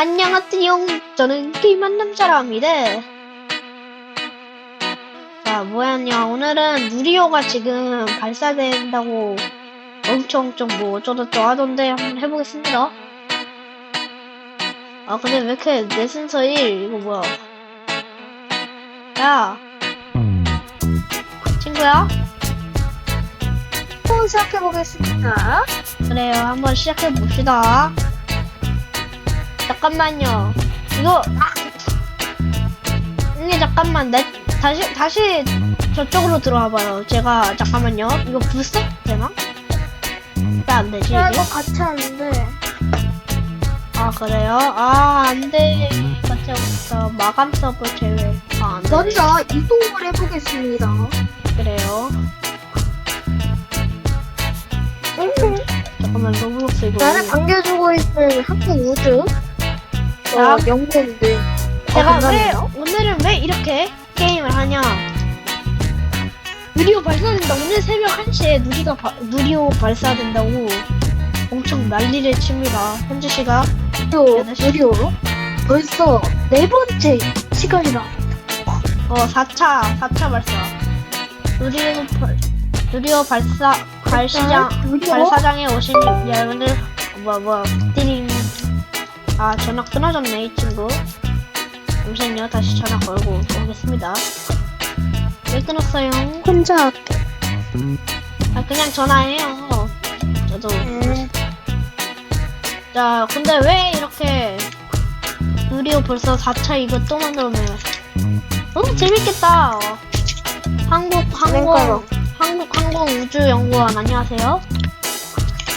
안녕하세요. 저는 게임한 남자라입니다. 자, 뭐였냐. 오늘은 누리호가 지금 발사된다고 엄청 엄청 뭐 어쩌고저쩌고 하던데 한번 해보겠습니다. 아, 근데 왜 이렇게 내 순서 1, 이거 뭐야. 야. 친구야? 한번 시작해보겠습니다. 그래요. 한번 시작해봅시다. 잠깐만요. 이거, 아! 언니, 잠깐만. 내, 다시, 다시 저쪽으로 들어와봐요. 제가, 잠깐만요. 이거 불써? 되나? 왜 안 되지, 야, 이게? 이거 같이 하는데. 아, 그래요? 아, 안 돼. 같이 없어. 마감 서버 제외. 아, 안 돼. 먼저 이동을 해보겠습니다. 그래요. 잠깐만, 로블록스 이거. 나를 반겨주고 있는 한국 우주. 자. 어, 연구인데. 제가 어, 왜. 오늘은 왜 이렇게 게임을 하냐? 누리호 발사된다. 오늘 새벽 1시에 누리가 바- 누리호 발사된다고 엄청 난리를 칩니다. 현재 시각 무료, 여덟 시. 무료. 벌써 네 번째 시간이라. 어 4차 4차 발사. 누리호 발 누리호 발사 발시장 무료. 발사장에 오신 여러분들 뭐야 띠링 아 전화 끊어졌네 이 친구. 잠시만요 다시 전화 걸고 오겠습니다. 왜 끊었어요? 혼자 할게. 아 그냥 전화해요. 저도. 음, 자 근데 왜 이렇게 누리호 벌써 4차 이거 또 만들었네. 너무 재밌겠다. 한국. 항공 한국 항공 우주 연구원 안녕하세요.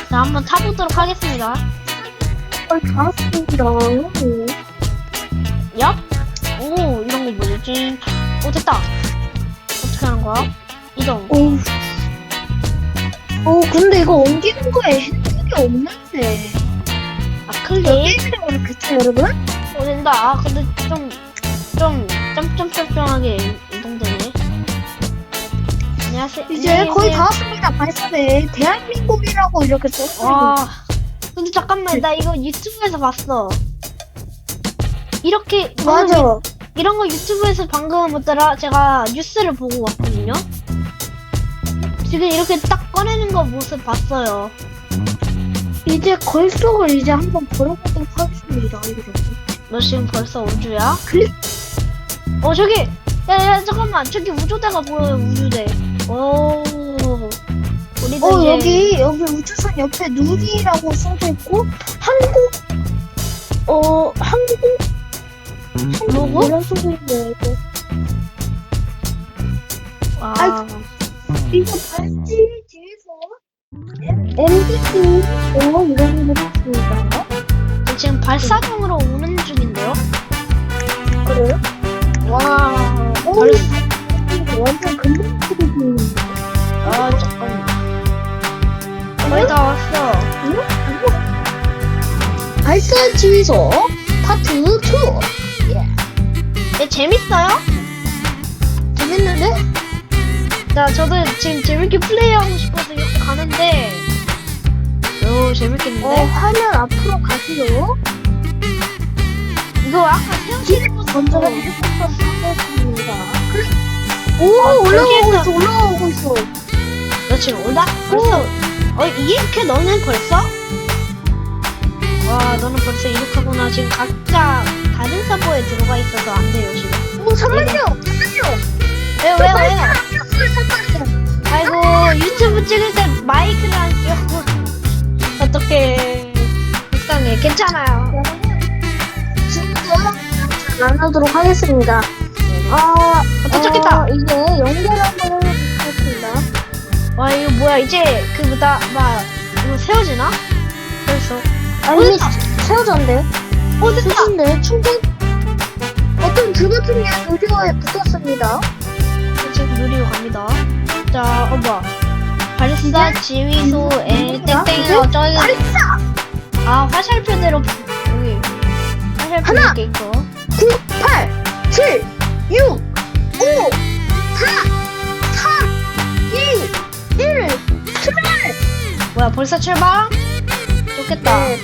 자 한번 타보도록 하겠습니다. 왔습니다. 음. 얍. 오 이런 거 뭐지? 오 됐다. 어떻게 하는 거야? 이동. 오. 오, 근데 이거 옮기는 거에 핸드폰이 없는데. 아 클릭. 게임이라고 그렇겠죠, 여러분? 오 된다. 아 근데 좀 좀 점점점점하게 이동되네. 안녕하세요. 이제 안녕히 거의 계세요. 다 왔습니다. 발사대 대한민국이라고 이렇게 썼어요. 와. 근데 잠깐만 나 이거 유튜브에서 봤어. 이렇게 맞아. 유- 이런 거 유튜브에서 방금 뭐더라 제가 뉴스를 보고 왔거든요. 지금 이렇게 딱 꺼내는 거 모습 봤어요. 이제 걸석을 이제 한번 걸어보도록 하겠습니다. 너 지금 벌써 우주야? 클릭. 어 저기 야야 잠깐만 저기 우주대가 보여요 우주대. 오. 우리도 어 이제 여기 여기 우주선 옆에 누리라고 써져 있고 한국 어 한국 한국 써져 있네 이거. 와. 이거 발찌 뒤에서 MBC 어 이런 거 있습니다. 지금 발사정으로 오는 중인데요. 그래요? 와. 오 발... 완전 금방 쓰고 아 잠깐 만. 거의 다 왔어. 발사 지휘소 파트 2얘 재밌어요? 재밌는데? 자, 저도 지금 재밌게 플레이하고 싶어서 이렇게 가는데, 오, 재밌겠는데? 어 화면 앞으로 가시죠. 이거 아까 세우시는 거 먼저. 해보겠습니다. 오 아, 올라오고 있어 올라오고 있어. 너 지금 오다? 벌써, 어, 이렇게 너는 벌써? 와, 너는 벌써 이륙하구나. 지금 각자 다른 서버에 들어가 있어서 안 돼요, 지금. 오 잠만요 잠만요. 왜요, 저 왜요, 왜요? 잠깐만요. 아이고, 유튜브 찍을 때 마이크를 안 껴고. 어떡해. 불쌍해. 괜찮아요. 나누도록 하겠습니다. 아 도착했다. 어, 이제 연결 한번. 와 이거 뭐야 이제 그 뭐다 막 이거 세워지나? 벌써 아니 됐다. 세워졌는데? 어 됐다 세워졌는데 충전 어떤 두 버튼이 오디오에 붙었습니다. 지금 누리고 갑니다 자어 뭐야 발사? 지휘소에 누구야? 땡땡이? 어쩌기 발사! 아 화살표대로 여기 화살표 하나! 이렇게 있고 9, 8, 7, 6, 5, 4, 3, 2, 1, 출발! 뭐야 벌써 출발? 좋겠다 네.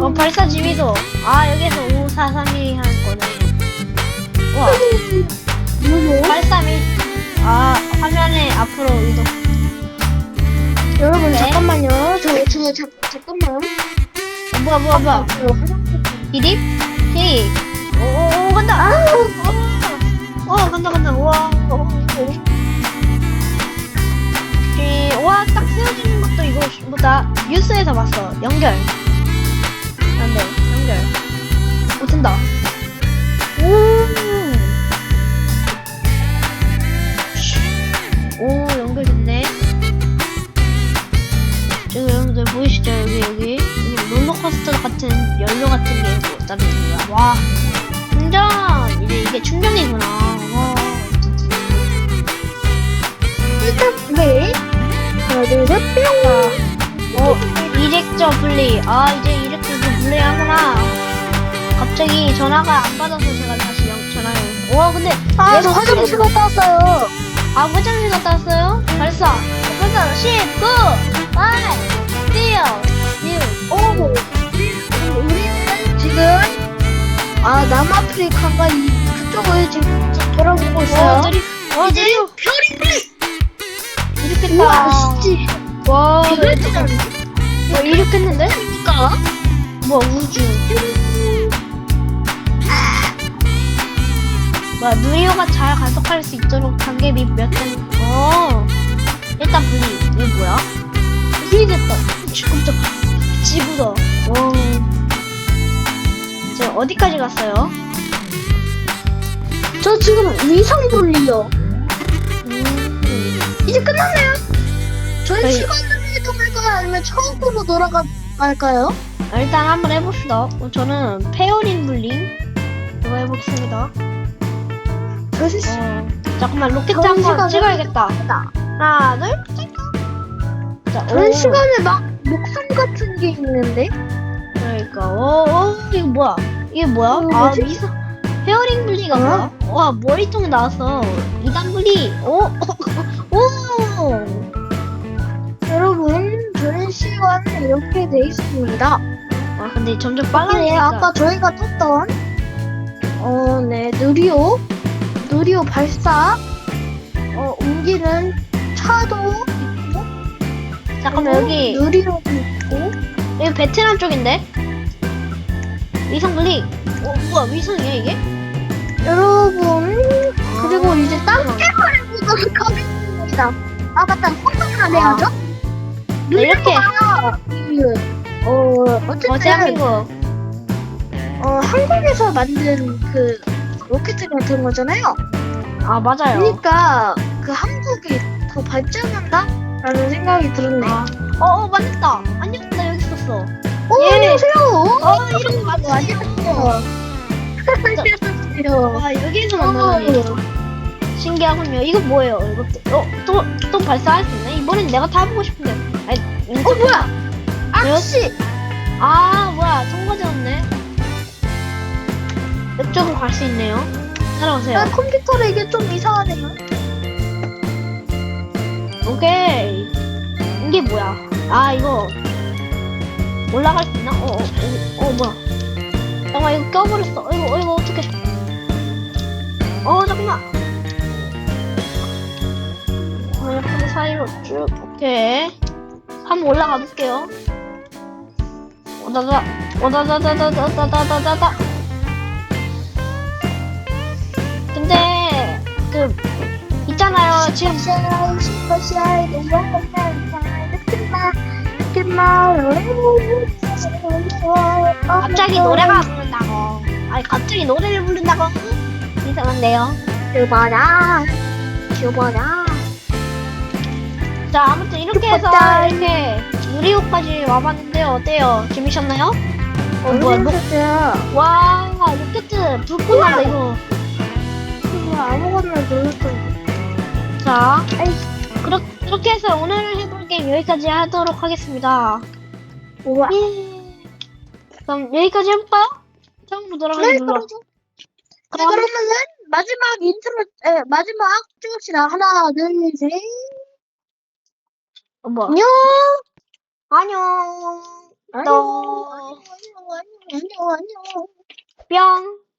어, 발사 지휘소. 아, 여기서 5432 하는 거네. 우와. 뭐죠? 발사 및, 아, 화면에 앞으로 이동. 여러분 네. 잠깐만요. 저, 저, 자, 잠깐만. 어, 뭐야, 뭐야, 뭐야. 저 화장실 히립? 히립. 오, 오, 오, 간다. 어, 어, 간다, 간다. 우와. 뭐다. 뉴스에서 봤어. 연결. 안 돼, 연결. 못한다. 오. 오, 연결됐네. 지금 여러분들 보이시죠? 여기, 여기. 여기 롤러코스터 같은, 연료 같은 게 뭐, 따로 있는 거야. 와. 충전! 이제 이게 충전이구나. 와. 일단 플레이. 하나, 둘, 셋, 뿅. 어, 이렉저 플레이. 아, 이제 이렉저도 플레이하구나. 갑자기 전화가 안 받아서 제가 다시 영, 전화를. 와, 근데. 아, 저 화장실 갔다 왔어요. 아, 화장실 갔다 왔어요? 발사. 발사. 10, 9, 8, 7, 6. 오, 우리는 지금 아 남아프리카가 이 그쪽을 지금 저- 돌아보고 있어요. 와, 와, 이제 별이 이륙했다. 우와 진짜 와, 별이잖아. 뭐 이륙했는데? 그러니까 뭐 우주. 뭐야 누리호가 잘 가속할 수 있도록 단계 및몇 단. 어. 일단 분리. 이게 뭐야? 분리됐다. 깜짝. 지구다. 와. 지금 어디까지 갔어요? 저 지금 위성 돌리요. 음. 이제 끝났네요. 저희 저희- 시간을 이동할까요? 아니면 처음으로 돌아갈까요? 아, 일단 한번 해봅시다. 어, 저는 불링 이거 해보겠습니다. 저희 어. 잠깐만 로켓 저희 한번 시간을 찍어야겠다. 하나, 둘, 셋. 자, 오. 시간에 막 목성 같은 게 있는데 그러니까 오, 오 이거 뭐야? 이게 뭐야? 어, 아 뭐지? 미소 헤어링 분리가 어? 뭐야? 와 머리통 나왔어. 이단 분리. 오, 오. 여러분 저희 시간은 이렇게 돼 있습니다. 아 근데 점점 네, 빨라지니까. 아까 저희가 탔던 어, 네, 누리호, 누리호 발사, 어, 옮기는 차도 있고, 잠깐만 여기 누리호도 있고, 여기 베트남 쪽인데. 위성 분리. 오 뭐야 위성이야 이게? 여러분, 그리고 아. 이제 땅개발을 보도록 하겠습니다. 아, 맞다, 성공을 안 해야죠? 네, 이렇게. 어, 어쨌든, 어 대한민국. 어, 한국에서 만든 그, 로켓 같은 거잖아요. 아 맞아요. 그러니까 그 한국이 더 발전한다라는 생각이 들었네. 아, 어, 어 맞았다. 안녕 나 여기 있었어. 오 예. 안녕하세요. 어 이런 거 맞았어. 안녕하세요. 안녕하세요. 와 여기서 만나다니. 신기하군요. 이거 뭐예요? 이거 또, 어, 또, 또 발사할 수 있네? 이번엔 내가 타보고 싶은데. 어 뭐야? 아씨. 아, 뭐야. 통과되었네. 이쪽으로 갈 수 있네요. 따라오세요. 나 컴퓨터로 이게 좀 이상하네요. 오케이. 이게 뭐야? 아, 이거. 올라갈 수 있나? 어, 어, 어, 어 뭐야. 잠깐만, 이거 껴버렸어. 어, 이거, 어, 이거 어떡해. 어, 잠깐만. 어, 이렇게 사이로 쭉, 오케이. 한번 올라가 볼게요. 오다다, 오다다다다다다다다다. 근데, 그, 있잖아요. 지금 갑자기 노래가 부른다고. 아니 갑자기 노래를 부른다고? 이상한데요. 슈퍼냐 슈퍼냐 자 아무튼 이렇게 해서. 이렇게 누리호까지 와봤는데요. 어때요? 재미셨나요? 어 뭐야? 로, 로... 와 로켓 불꽃 난다 이거. 아무거나 눌렀던 자 그렇, 그렇게 해서 오늘 해볼 게임 여기까지 하도록 하겠습니다. 우와 예. 그럼 여기까지 해볼까요? 처음부터 돌아가기 네 눌러. 그러죠 네, 그러면은 마지막 인트로 에, 마지막 찍읍시다 하나 둘 셋 어, 뭐? 안녕 안녕. 안녕 안녕 안녕 안녕. 뿅.